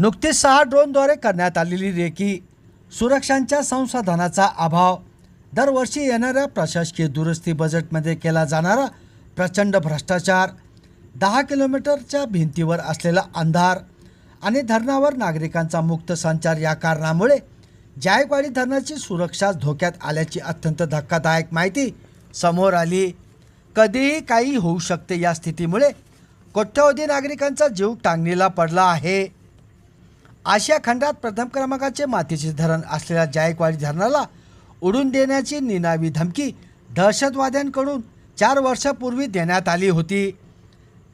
नुकतीच सहा ड्रोनद्वारे करण्यात आलेली रेकी सुरक्षांच्या संसाधनाचा अभाव. दरवर्षी येणाऱ्या प्रशासकीय दुरुस्ती बजेटमध्ये केला जाणारा प्रचंड भ्रष्टाचार दहा किलोमीटरच्या भिंतीवर असलेला अंधार आणि धरणावर नागरिकांचा मुक्त संचार या कारणामुळे जायकवाडी धरणाची सुरक्षा धोक्यात आल्याची अत्यंत धक्कादायक माहिती समोर आली. कधीही काही होऊ शकते या स्थितीमुळे कोट्यवधी नागरिकांचा जीव टांगणीला पडला आहे. आशिया खंडात प्रथम क्रमांकाचे मातीचे धरण असलेल्या जायकवाडी धरणाला उडून देण्याची निनावी धमकी दहशतवाद्यांकडून चार वर्षापूर्वी देण्यात आली होती.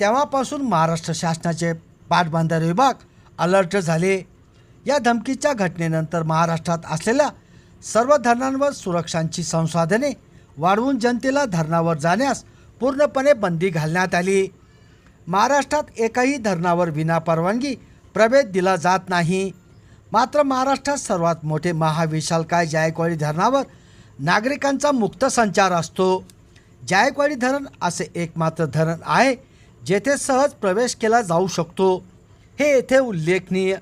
तेव्हापासून महाराष्ट्र शासनाचे पाटबंधारे विभाग अलर्ट झाले. या धमकीच्या घटनेनंतर महाराष्ट्रात असलेल्या सर्व धरणांवर सुरक्षांची संसाधने वाढवून जनतेला धरणावर जाण्यास पूर्णपणे बंदी घालण्यात आली. महाराष्ट्रात एकाही धरणावर विनापरवानगी प्रवेश दिला जात नाही. मात्र महाराष्ट्रात सर्वात मोठे महाविशालकाय जायकवाडी धरणावर नागरिकांचा मुक्त संचार असतो. जायकवाडी धरण असे एकमात्र धरण आहे जेथे सहज प्रवेश केला जाऊ शकतो. हे येथे उल्लेखनीय.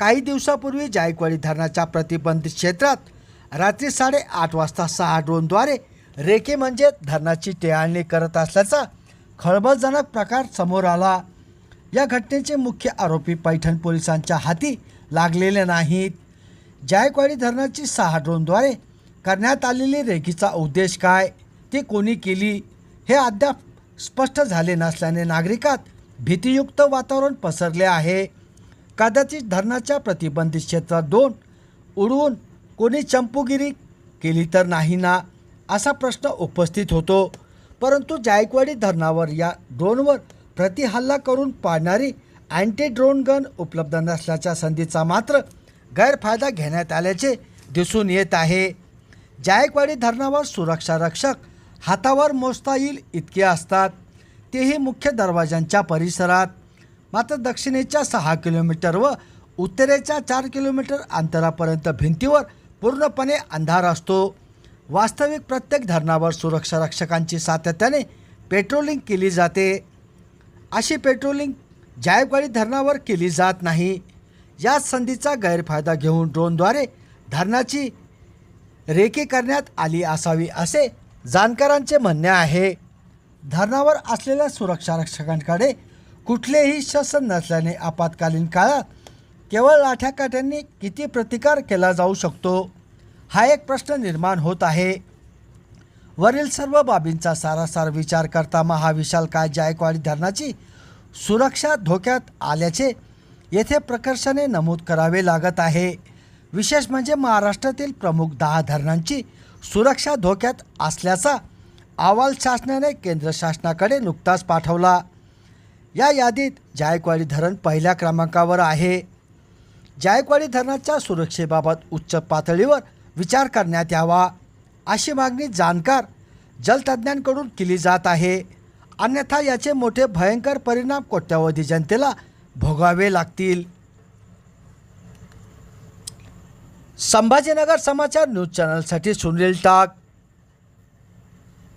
काही दिवसापूर्वी जायकवाडी धरणाच्या प्रतिबंधित क्षेत्रात रात्री साडेआठ वाजता सहा ड्रोनद्वारे रेखे म्हणजे धरणाची टेहाळणी करत असल्याचा खळबळजनक प्रकार समोर आला. या घटनेचे मुख्य आरोपी पैठण पोलिसांच्या हाती लागलेले नाहीत. जायकवाडी धरणाची सहा ड्रोनद्वारे करण्यात आलेली रेखीचा उद्देश काय? ती कोणी केली? हे अद्याप स्पष्ट झाले नसल्याने नागरिकात भीतीयुक्त वातावरण पसरले आहे. कदाचित धरणाच्या प्रतिबंधित क्षेत्रात दोन उडवून कोणी चंपूगिरी केली तर नाही ना असा प्रश्न उपस्थित होतो. परंतु जायकवाडी धरणावर या ड्रोनवर प्रतिहल्ला करून पाडणारी अँटी ड्रोन गन उपलब्ध नसल्याच्या संधीचा मात्र गैरफायदा घेण्यात आल्याचे दिसून येत आहे. जायकवाडी धरणावर सुरक्षा रक्षक हातावर मोजता येईल इतके असतात. तेही मुख्य दरवाजांच्या परिसरात. मात्र दक्षिणेच्या सहा किलोमीटर व उत्तरेच्या चार किलोमीटर अंतरापर्यंत भिंतीवर पूर्णपणे अंधार असतो. वास्तविक प्रत्येक धरणावर सुरक्षा रक्षकांची सातत्याने पेट्रोलिंग केली जाते. अशी पेट्रोलिंग जायकवाडी धरणावर केली जात नाही. या संधीचा गैरफायदा घेऊन ड्रोनद्वारे धरणाची रेकी करण्यात आली असावी असे जाणकारांचे म्हणणे आहे. धरणावर असलेल्या सुरक्षा रक्षकांकडे कुठलेही शस्त्र नसल्याने आपत्कालीन काळात केवळ लाठ्याकाठ्यांनी किती प्रतिकार केला जाऊ शकतो? हा एक प्रश्न निर्माण होत आहे. वरील सर्व बाबींचा सारासार विचार करता महाविशाल काय जायकवाडी धरणाची सुरक्षा धोक्यात आल्याचे येथे प्रकर्षाने नमूद करावे लागत आहे. विशेष म्हणजे महाराष्ट्रातील प्रमुख दहा धरणांची सुरक्षा धोक्यात असल्याचा अहवाल शासनाने केंद्र शासनाकडे नुकताच पाठवला. या यादीत जायकवाडी धरण पहिल्या क्रमांकावर आहे. जायकवाडी धरणाच्या सुरक्षेबाबत उच्च पातळीवर विचार करण्यात यावा. अशी मागणी जाणकार जलतज्ज्ञांकडून केली जात आहे. अन्यथा याचे मोठे भयंकर परिणाम कोट्यावधी जनतेला भोगावे लागतील. संभाजीनगर समाचार न्यूज चॅनलसाठी सुनील टाक.